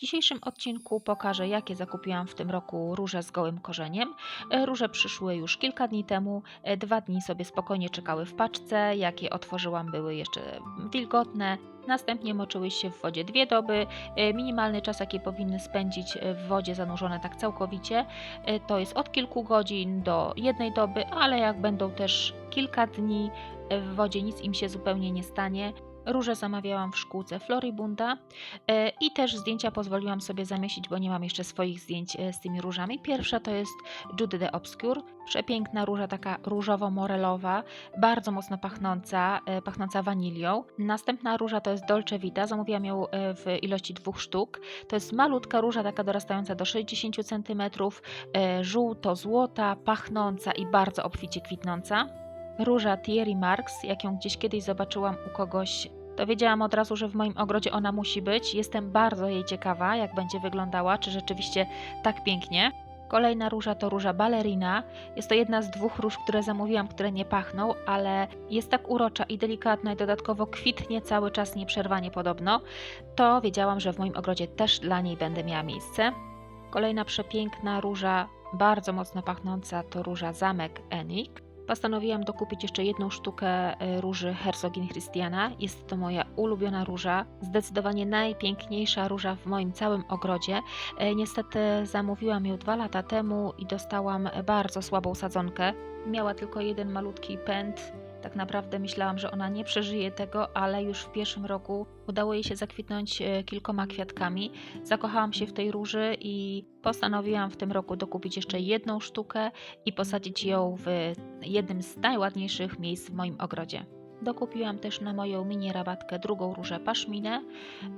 W dzisiejszym odcinku pokażę, jakie zakupiłam w tym roku róże z gołym korzeniem. E, Róże przyszły już kilka dni temu. E, Dwa dni sobie spokojnie czekały w paczce. Jak je otworzyłam, były jeszcze wilgotne. Następnie moczyły się w wodzie dwie doby. E, Minimalny czas, jaki powinny spędzić w wodzie zanurzone tak całkowicie, to jest od kilku godzin do jednej doby, ale jak będą też kilka dni w wodzie, nic im się zupełnie nie stanie. Róże zamawiałam w szkółce Floribunda e, i też zdjęcia pozwoliłam sobie zamieścić, bo nie mam jeszcze swoich zdjęć e, z tymi różami. Pierwsza to jest Judy de Obscure, przepiękna róża, taka różowo-morelowa, bardzo mocno pachnąca, e, pachnąca wanilią. Następna róża to jest Dolce Vita, zamówiłam ją w ilości dwóch sztuk. To jest malutka róża, taka dorastająca do 60 cm, żółto-złota, pachnąca i bardzo obficie kwitnąca róża Thierry Marks, jak ją gdzieś kiedyś zobaczyłam u kogoś, to wiedziałam od razu, że w moim ogrodzie ona musi być. Jestem bardzo jej ciekawa, jak będzie wyglądała, czy rzeczywiście tak pięknie. Kolejna róża to róża Ballerina. Jest to jedna z dwóch róż, które zamówiłam, które nie pachną, ale jest tak urocza i delikatna i dodatkowo kwitnie cały czas nieprzerwanie podobno. To wiedziałam, że w moim ogrodzie też dla niej będę miała miejsce. Kolejna przepiękna róża, bardzo mocno pachnąca, to róża Zamek Enik. Postanowiłam dokupić jeszcze jedną sztukę e, róży Herzogin Christiana. Jest to moja ulubiona róża, zdecydowanie najpiękniejsza róża w moim całym ogrodzie. E, Niestety zamówiłam ją dwa lata temu i dostałam bardzo słabą sadzonkę. Miała tylko jeden malutki pęd. Tak naprawdę myślałam, że ona nie przeżyje tego, ale już w pierwszym roku udało jej się zakwitnąć e, kilkoma kwiatkami. Zakochałam się w tej róży i postanowiłam w tym roku dokupić jeszcze jedną sztukę i posadzić ją w jednym z najładniejszych miejsc w moim ogrodzie. Dokupiłam też na moją mini rabatkę drugą różę paszminę.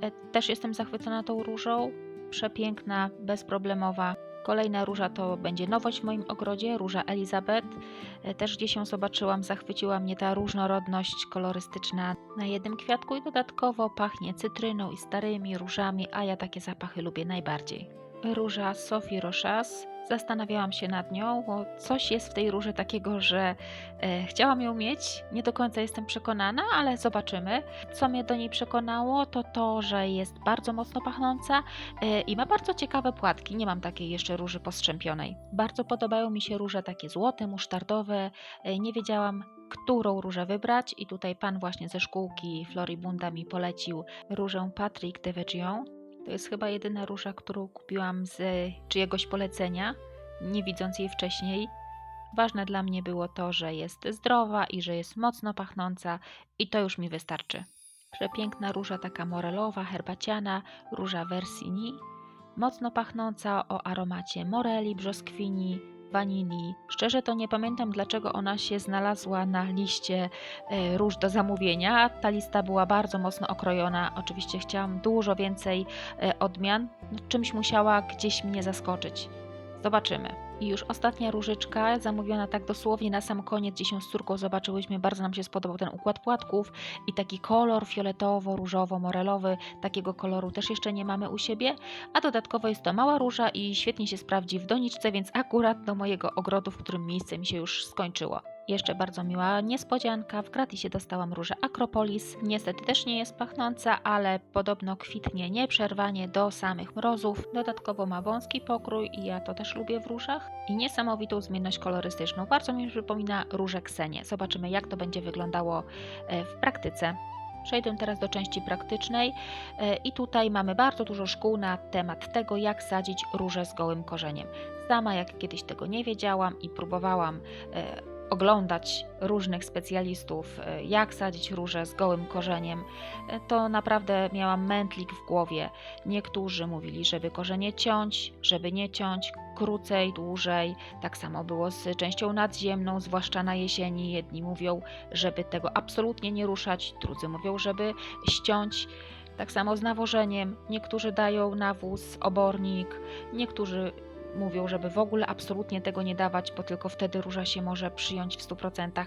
E, Też jestem zachwycona tą różą. Przepiękna, bezproblemowa. Kolejna róża to będzie nowość w moim ogrodzie, róża Elizabeth. E, Też gdzieś ją zobaczyłam, zachwyciła mnie ta różnorodność kolorystyczna na jednym kwiatku i dodatkowo pachnie cytryną i starymi różami, a ja takie zapachy lubię najbardziej. Róża Sophie Rochas. Zastanawiałam się nad nią, bo coś jest w tej róży takiego, że e, chciałam ją mieć. Nie do końca jestem przekonana, ale zobaczymy. Co mnie do niej przekonało, to to, że jest bardzo mocno pachnąca e, i ma bardzo ciekawe płatki. Nie mam takiej jeszcze róży postrzępionej. Bardzo podobają mi się róże takie złote, musztardowe. E, nie wiedziałam, którą różę wybrać i tutaj pan właśnie ze szkółki Floribunda mi polecił różę Patrick de Vegion. To jest chyba jedyna róża, którą kupiłam z czyjegoś polecenia, nie widząc jej wcześniej. Ważne dla mnie było to, że jest zdrowa i że jest mocno pachnąca i to już mi wystarczy. Przepiękna róża taka morelowa, herbaciana, róża Versini, mocno pachnąca o aromacie moreli, brzoskwini, Szczerze to nie pamiętam, dlaczego ona się znalazła na liście e, róż do zamówienia. Ta lista była bardzo mocno okrojona. Oczywiście chciałam dużo więcej e, odmian. Czymś musiała gdzieś mnie zaskoczyć. Zobaczymy. I już ostatnia różyczka, zamówiona tak dosłownie na sam koniec, gdzie się z córką zobaczyłyśmy. Bardzo nam się spodobał ten układ płatków i taki kolor fioletowo-różowo-morelowy. Takiego koloru też jeszcze nie mamy u siebie. A dodatkowo jest to mała róża i świetnie się sprawdzi w doniczce, więc akurat do mojego ogrodu, w którym miejsce mi się już skończyło. Jeszcze bardzo miła niespodzianka. W gratisie dostałam różę Akropolis. Niestety też nie jest pachnąca, ale podobno kwitnie nieprzerwanie do samych mrozów. Dodatkowo ma wąski pokrój i ja to też lubię w różach. I niesamowitą zmienność kolorystyczną. Bardzo mi przypomina różę Ksenię. Zobaczymy jak to będzie wyglądało e, w praktyce. Przejdę teraz do części praktycznej e, i tutaj mamy bardzo dużo szkół na temat tego, jak sadzić róże z gołym korzeniem. Sama jak kiedyś tego nie wiedziałam i próbowałam e, oglądać różnych specjalistów, e, jak sadzić róże z gołym korzeniem, e, to naprawdę miałam mętlik w głowie. Niektórzy mówili, żeby korzenie ciąć, żeby nie ciąć, krócej, dłużej. Tak samo było z częścią nadziemną, zwłaszcza na jesieni. Jedni mówią, żeby tego absolutnie nie ruszać, drudzy mówią, żeby ściąć. Tak samo z nawożeniem. Niektórzy dają nawóz, obornik, niektórzy mówią, żeby w ogóle absolutnie tego nie dawać, bo tylko wtedy róża się może przyjąć w 100%.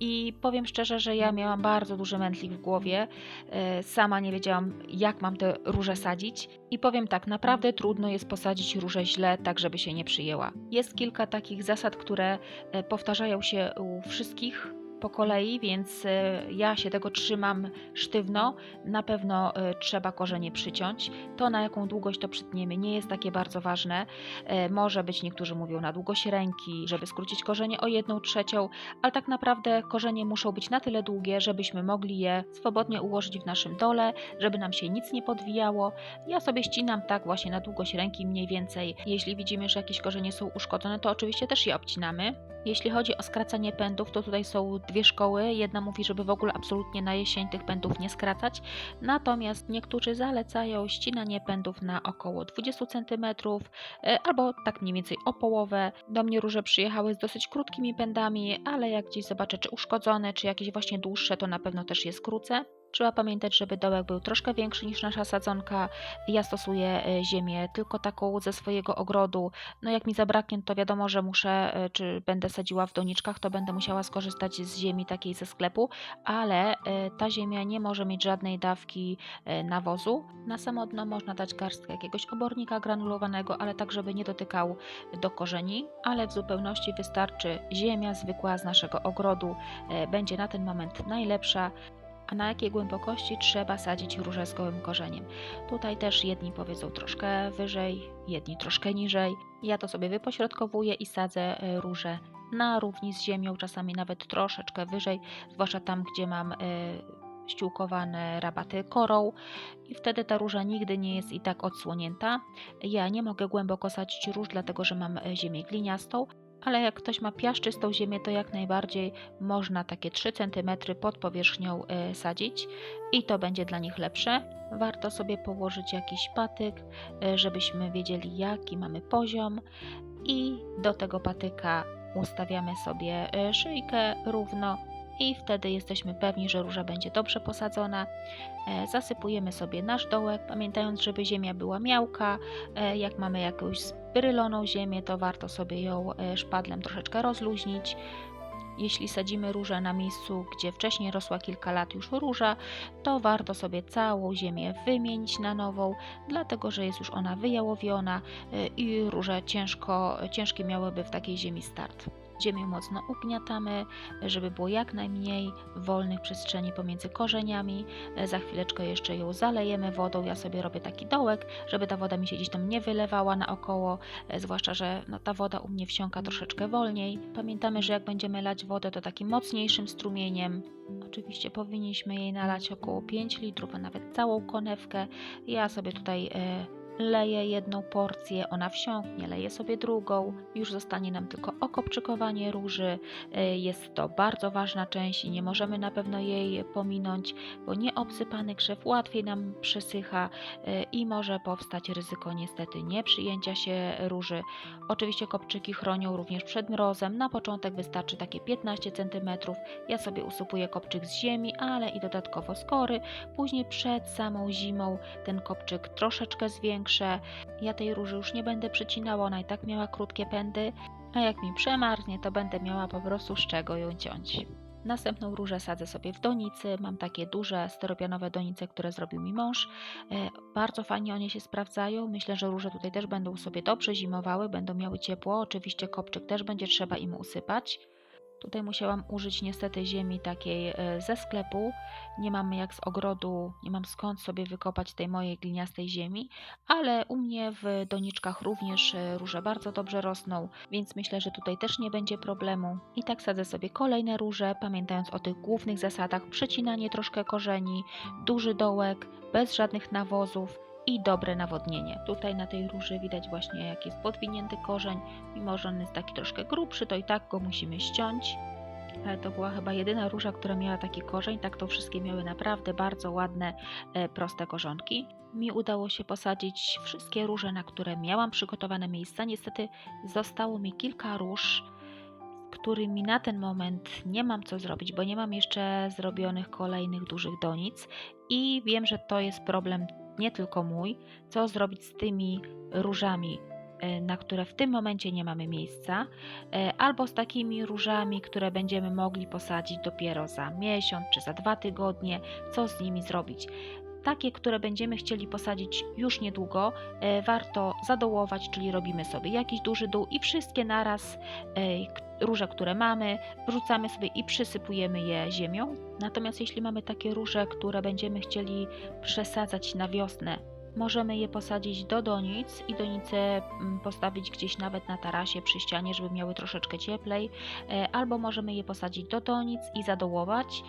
I powiem szczerze, że ja miałam bardzo duży mętlik w głowie. E, Sama nie wiedziałam, jak mam te róże sadzić. I powiem tak, naprawdę trudno jest posadzić różę źle, tak żeby się nie przyjęła. Jest kilka takich zasad, które e, powtarzają się u wszystkich po kolei, więc e, ja się tego trzymam sztywno. Na pewno e, trzeba korzenie przyciąć. To na jaką długość to przytniemy nie jest takie bardzo ważne. E, Może być, niektórzy mówią, na długość ręki, żeby skrócić korzenie o jedną trzecią, ale tak naprawdę korzenie muszą być na tyle długie, żebyśmy mogli je swobodnie ułożyć w naszym dole, żeby nam się nic nie podwijało. Ja sobie ścinam tak właśnie na długość ręki mniej więcej. Jeśli widzimy, że jakieś korzenie są uszkodzone, to oczywiście też je obcinamy. Jeśli chodzi o skracanie pędów, to tutaj są dwie szkoły. Jedna mówi, żeby w ogóle absolutnie na jesień tych pędów nie skracać, natomiast niektórzy zalecają ścinanie pędów na około 20 cm albo tak mniej więcej o połowę. Do mnie róże przyjechały z dosyć krótkimi pędami, ale jak gdzieś zobaczę, czy uszkodzone, czy jakieś właśnie dłuższe, to na pewno też je skrócę. Trzeba pamiętać, żeby dołek był troszkę większy niż nasza sadzonka. Ja stosuję e, ziemię tylko taką ze swojego ogrodu. No jak mi zabraknie, to wiadomo, że muszę, e, czy będę sadziła w doniczkach, to będę musiała skorzystać z ziemi takiej ze sklepu, ale e, ta ziemia nie może mieć żadnej dawki nawozu. Na samo dno można dać garstkę jakiegoś obornika granulowanego, ale tak, żeby nie dotykał do korzeni, ale w zupełności wystarczy ziemia zwykła z naszego ogrodu. Będzie na ten moment najlepsza a na jakiej głębokości trzeba sadzić róże z gołym korzeniem. Tutaj też jedni powiedzą troszkę wyżej, jedni troszkę niżej. Ja to sobie wypośrodkowuję i sadzę e, róże na równi z ziemią, czasami nawet troszeczkę wyżej, zwłaszcza tam, gdzie mam e, ściółkowane rabaty korą i wtedy ta róża nigdy nie jest i tak odsłonięta. Ja nie mogę głęboko sadzić róż, dlatego że mam e, ziemię gliniastą, ale jak ktoś ma piaszczystą ziemię, to jak najbardziej można takie 3 cm pod powierzchnią e, sadzić i to będzie dla nich lepsze. Warto sobie położyć jakiś patyk, e, żebyśmy wiedzieli jaki mamy poziom i do tego patyka ustawiamy sobie e, szyjkę równo i wtedy jesteśmy pewni, że róża będzie dobrze posadzona. E, Zasypujemy sobie nasz dołek, pamiętając, żeby ziemia była miałka. E, Jak mamy jakąś zbryloną ziemię, to warto sobie ją e, szpadlem troszeczkę rozluźnić. Jeśli sadzimy różę na miejscu, gdzie wcześniej rosła kilka lat już róża, to warto sobie całą ziemię wymienić na nową, dlatego że jest już ona wyjałowiona i róże ciężko, ciężkie miałyby w takiej ziemi start. Ziemię mocno ugniatamy, żeby było jak najmniej wolnych przestrzeni pomiędzy korzeniami. E, Za chwileczkę jeszcze ją zalejemy wodą. Ja sobie robię taki dołek, żeby ta woda mi się gdzieś tam nie wylewała naokoło, e, zwłaszcza, że no, ta woda u mnie wsiąka troszeczkę wolniej. Pamiętamy, że jak będziemy lać wodę, to takim mocniejszym strumieniem. Oczywiście powinniśmy jej nalać około 5 litrów, a nawet całą konewkę. Ja sobie tutaj e, leję jedną porcję, ona wsiąknie, leję sobie drugą. Już zostanie nam tylko okopczykowanie róży. E, Jest to bardzo ważna część i nie możemy na pewno jej pominąć, bo nieobsypany krzew łatwiej nam przesycha e, i może powstać ryzyko niestety nieprzyjęcia się róży. Oczywiście kopczyki chronią również przed mrozem. Na początek wystarczy takie 15 cm. Ja sobie usypuję kopczyk z ziemi, ale i dodatkowo skory. Później przed samą zimą ten kopczyk troszeczkę zwiększę. Ja tej róży już nie będę przycinała, ona i tak miała krótkie pędy, a jak mi przemarznie, to będę miała po prostu z czego ją ciąć. Następną różę sadzę sobie w donicy. Mam takie duże styropianowe donice, które zrobił mi mąż. E, Bardzo fajnie one się sprawdzają. Myślę, że róże tutaj też będą sobie dobrze zimowały, będą miały ciepło. Oczywiście kopczyk też będzie trzeba im usypać. Tutaj musiałam użyć niestety ziemi takiej e, ze sklepu. Nie mamy jak z ogrodu, nie mam skąd sobie wykopać tej mojej gliniastej ziemi, ale u mnie w doniczkach również e, róże bardzo dobrze rosną, więc myślę, że tutaj też nie będzie problemu. I tak sadzę sobie kolejne róże, pamiętając o tych głównych zasadach: przecinanie troszkę korzeni, duży dołek, bez żadnych nawozów i dobre nawodnienie. Tutaj na tej róży widać właśnie jak jest podwinięty korzeń, mimo że on jest taki troszkę grubszy, to i tak go musimy ściąć. Ale to była chyba jedyna róża, która miała taki korzeń. Tak to wszystkie miały naprawdę bardzo ładne, e, proste korzonki. Mi udało się posadzić wszystkie róże, na które miałam przygotowane miejsca. Niestety zostało mi kilka róż, którymi na ten moment nie mam co zrobić, bo nie mam jeszcze zrobionych kolejnych dużych donic i wiem, że to jest problem nie tylko mój, co zrobić z tymi różami, e, na które w tym momencie nie mamy miejsca, e, albo z takimi różami, które będziemy mogli posadzić dopiero za miesiąc czy za dwa tygodnie, co z nimi zrobić. Takie, które będziemy chcieli posadzić już niedługo, e, warto zadołować, czyli robimy sobie jakiś duży dół i wszystkie naraz e, róże, które mamy, wrzucamy sobie i przysypujemy je ziemią. Natomiast jeśli mamy takie róże, które będziemy chcieli przesadzać na wiosnę, możemy je posadzić do donic i donice mm, postawić gdzieś nawet na tarasie przy ścianie, żeby miały troszeczkę cieplej, E, albo możemy je posadzić do donic i zadołować.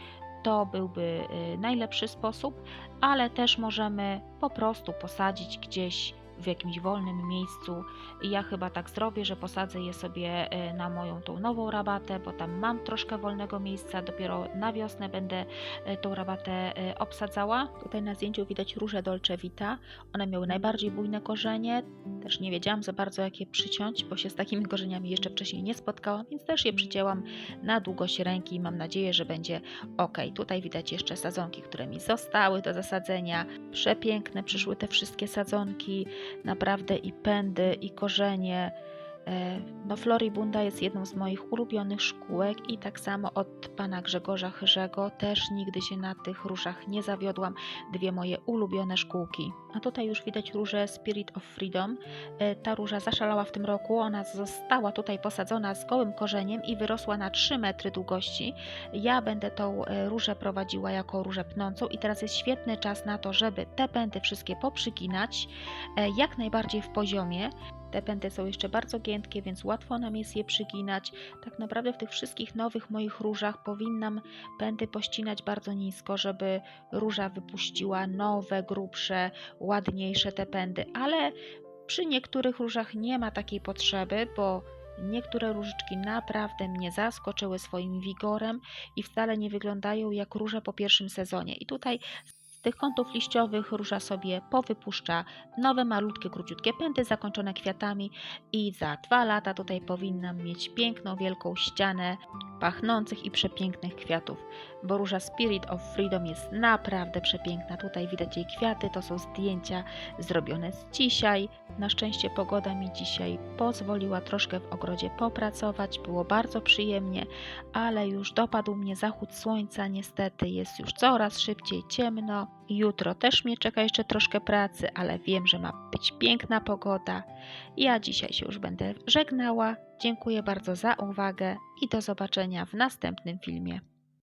To byłby y, najlepszy sposób, ale też możemy po prostu posadzić gdzieś w jakimś wolnym miejscu. I ja chyba tak zrobię, że posadzę je sobie e, na moją tą nową rabatę, bo tam mam troszkę wolnego miejsca. Dopiero na wiosnę będę e, tą rabatę e, obsadzała. Tutaj na zdjęciu widać róże Dolce Vita. One miały najbardziej bujne korzenie. Też nie wiedziałam za bardzo, jak je przyciąć, bo się z takimi korzeniami jeszcze wcześniej nie spotkałam, więc też je przycięłam na długość ręki i mam nadzieję, że będzie ok. Tutaj widać jeszcze sadzonki, które mi zostały do zasadzenia. Przepiękne przyszły te wszystkie sadzonki, naprawdę i pędy, i korzenie. E, No, Floribunda jest jedną z moich ulubionych szkółek i tak samo od pana Grzegorza Chyrzego też nigdy się na tych różach nie zawiodłam. Dwie moje ulubione szkółki. A tutaj już widać różę Spirit of Freedom. E, Ta róża zaszalała w tym roku. Ona została tutaj posadzona z gołym korzeniem i wyrosła na 3 metry długości. Ja będę tą e, różę prowadziła jako różę pnącą i teraz jest świetny czas na to, żeby te pędy wszystkie poprzyginać jak najbardziej w poziomie. Te pędy są jeszcze bardzo giętkie, więc łatwo nam jest je przyginać. Tak naprawdę w tych wszystkich nowych moich różach powinnam pędy pościnać bardzo nisko, żeby róża wypuściła nowe, grubsze, ładniejsze te pędy, ale przy niektórych różach nie ma takiej potrzeby, bo niektóre różyczki naprawdę mnie zaskoczyły swoim wigorem i wcale nie wyglądają jak róże po pierwszym sezonie. I tutaj tych kątów liściowych róża sobie powypuszcza nowe, malutkie, króciutkie pędy zakończone kwiatami i za dwa lata tutaj powinnam mieć piękną, wielką ścianę pachnących i przepięknych kwiatów, bo róża Spirit of Freedom jest naprawdę przepiękna. Tutaj widać jej kwiaty, to są zdjęcia zrobione z dzisiaj. Na szczęście pogoda mi dzisiaj pozwoliła troszkę w ogrodzie popracować, było bardzo przyjemnie, ale już dopadł mnie zachód słońca, niestety jest już coraz szybciej ciemno. Jutro też mnie czeka jeszcze troszkę pracy, ale wiem, że ma być piękna pogoda. Ja dzisiaj się już będę żegnała. Dziękuję bardzo za uwagę i do zobaczenia w następnym filmie.